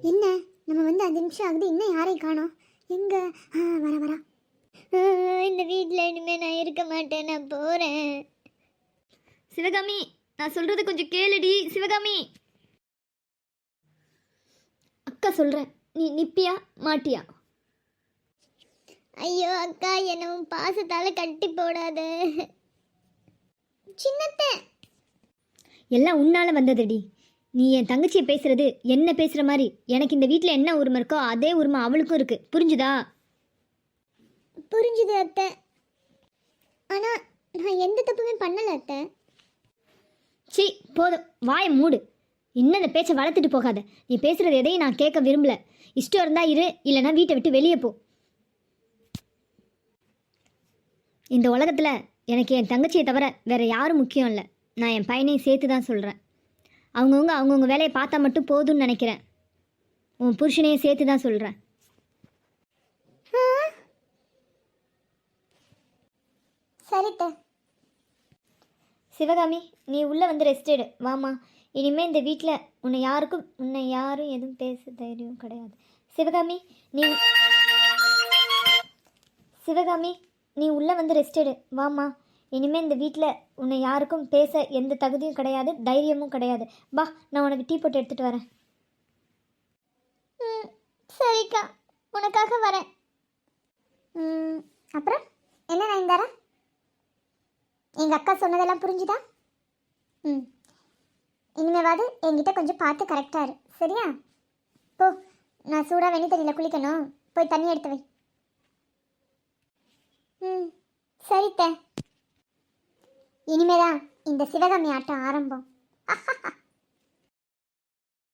என்ன? நம்ம வந்து அஞ்சு நிமிஷம் ஆகுது இன்னும் யாரையும் காணோம்? எங்க? ஆ வர வரா. இந்த வீட்டில் இனிமேல் நான் இருக்க மாட்டேன் நான் போகிறேன் சிவகாமி நான் சொல்றது கொஞ்சம் கேளுடி சிவகாமி. அக்கா சொல்றேன் நீ நிப்பியா மாட்டியா? ஐயோ அக்கா என்ன உன் பாசத்தால கட்டி போடாத. சின்னத்தை. எல்லாம் உன்னால வந்ததுடி. நீ என் தங்கச்சியை பேசுறது என்ன பேசுற மாதிரி? எனக்கு இந்த வீட்டில் என்ன உரிமை இருக்கோ அதே உரிமை அவளுக்கும் இருக்கு. புரிஞ்சுதா? புரிஞ்சுது அத்தை. ஆனா நான் எந்த தப்புமே பண்ணல அத்தை. சீ போதும். வாயை மூடு. இன்னும் அந்த பேச்சை வளர்த்துட்டு போகாத. நீ பேசுறது எதையும் நான் கேட்க விரும்பல. இஷ்டம் இருந்தா இரு இல்லைன்னா வீட்டை விட்டு வெளியே போ. இந்த உலகத்தில் எனக்கு என் தங்கச்சியை தவிர வேற யாரும் முக்கியம் இல்லை. நான் என் பையனையும் சேர்த்து தான் சொல்கிறேன் அவங்கவுங்க அவங்கவுங்க வேலையை பார்த்தா மட்டும் போதும்னு நினைக்கிறேன். உன் புருஷனையும் சேர்த்து தான் சொல்கிறேன் சரித்த சிவகாமி நீ உள்ளே வந்து ரெஸ்ட் எடு. வாமா இனிமேல் இந்த வீட்டில் உன்னை யாருக்கும் உன்னை யாரும் எதுவும் பேச தைரியம் கிடையாது. சிவகாமி நீ சிவகாமி நீ உள்ளே வந்து ரெஸ்ட் எடு. வாமா இனிமேல் இந்த வீட்டில் உன்னை யாருக்கும் பேச எந்த தகுதியும் கிடையாது தைரியமும் கிடையாது. வா நான் உனக்கு டீ போட்டு எடுத்துகிட்டு வரேன். ம் சரிக்கா. உனக்காக வரேன். அப்புறம்? என்ன நயன்தாரா எங்கள் அக்கா சொன்னதெல்லாம் புரிஞ்சுதா? ம். இனிமேவாது என்கிட்ட கொஞ்சம் பார்த்து கரெக்டாக இரு. சரியா? போ நான் சூடாக வெண்ணி தண்ணியில் குளிக்கணும். போய் தண்ணி எடுத்து வை. ம் சரித்தேன் இனிமேதான் இந்த சிவகாமி ஆட்டம் ஆரம்பம்.